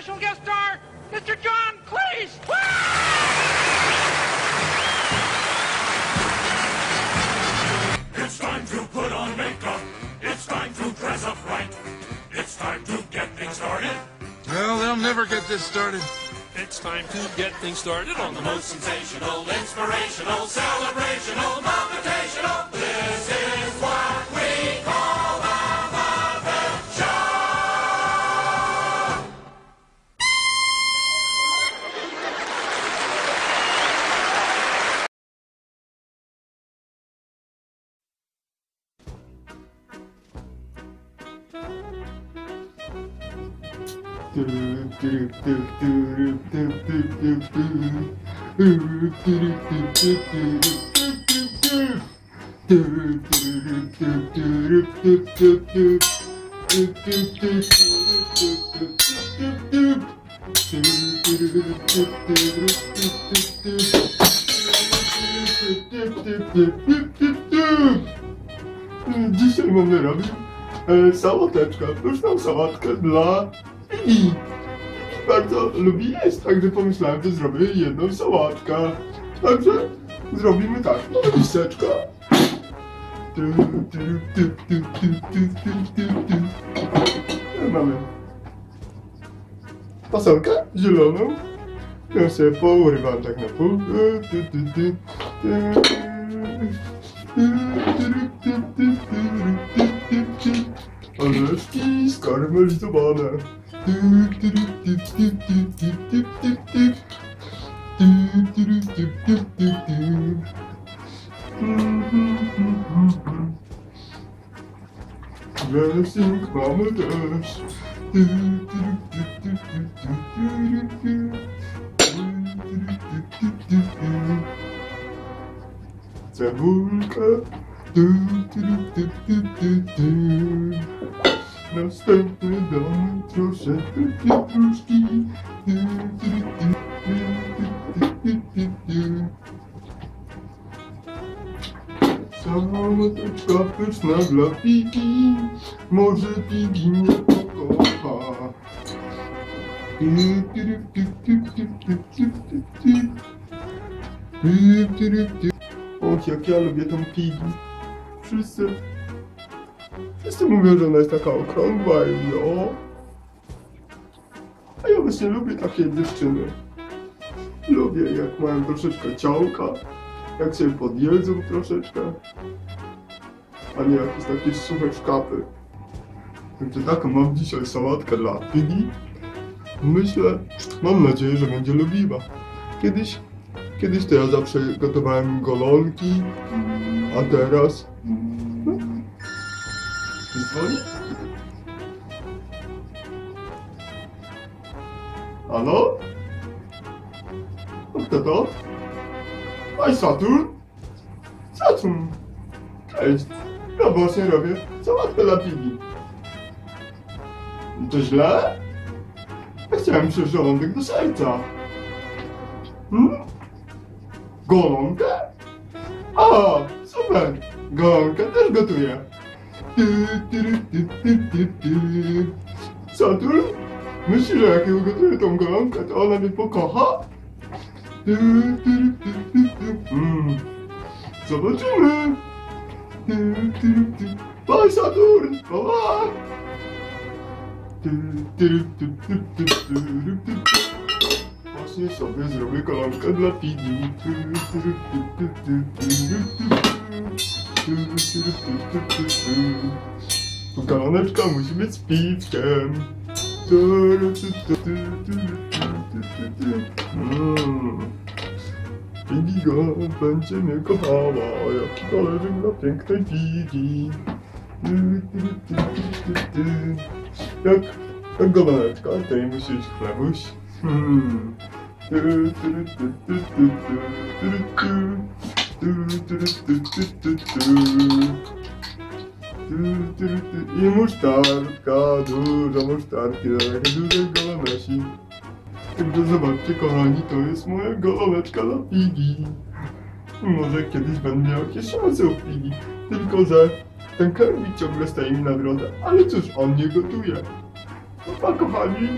special guest star, Mr. John Cleese. It's time to put on makeup. It's time to dress up right. It's time to get things started. Well, they'll never get this started. It's time to get things started on the most Sensational, inspirational, celebrational, motivational. This is what we Dzisiaj mamy robić e, sałateczkę, pyszną sałatkę dla Piggy. bardzo lubi jeść, także pomyślałem, że zrobię jedną sałatkę. Także zrobimy tak. Miseczka. Mamy fasolkę zieloną. Ja sobie pourywam tak na pół. Orzeszki skarmelizowane. Resting Commodus. następny dom, troszeczkę pietruszki. Samoteczka pyszna dla Piki, może Piki mnie pokocha. Och, jak ja lubię tą Piki. Wszyscy Wszyscy mówią, że ona jest taka okrągła i o... A ja właśnie lubię takie dziewczyny. Lubię, jak mają troszeczkę ciałka, jak się podjedzą troszeczkę, a nie jakieś takie suche szkapy. Także taką mam dzisiaj sałatkę dla Pigi. Myślę, mam nadzieję, że będzie lubiła. Kiedyś, kiedyś to ja zawsze gotowałem golonki, a teraz... No. Dzwoni? Halo? No kto to? Oj, Saturn? Saturn! Cześć! Ja właśnie robię sałatkę dla Pigi. To źle? Ja chciałem przecież żołądek do serca. Hmm? Golonkę? A, super! Golonkę też gotuję. Saturn, myślisz, że jak ugotuję tą golonkę, to ona mnie pokocha? Zobaczymy! Bye Saturn! Bye! Właśnie sobie zrobię kolonkę dla Pidi. Kanapka musi być z piwkiem. Baby go będzie mnie kochała, a ja koleżę na pięknej piwi. Jak, jak gowaneczka, tej musisz chlebuś. Hmm. I musztardka, dużo musztardki, taka duża golonesi. Także zobaczcie kochani, to jest moja goloneczka dla figi. Może kiedyś będę miał jakieś szanse u figi, tylko że ten karmik ciągle staje mi na drodze, ale cóż, on nie gotuje. No, pa kochani!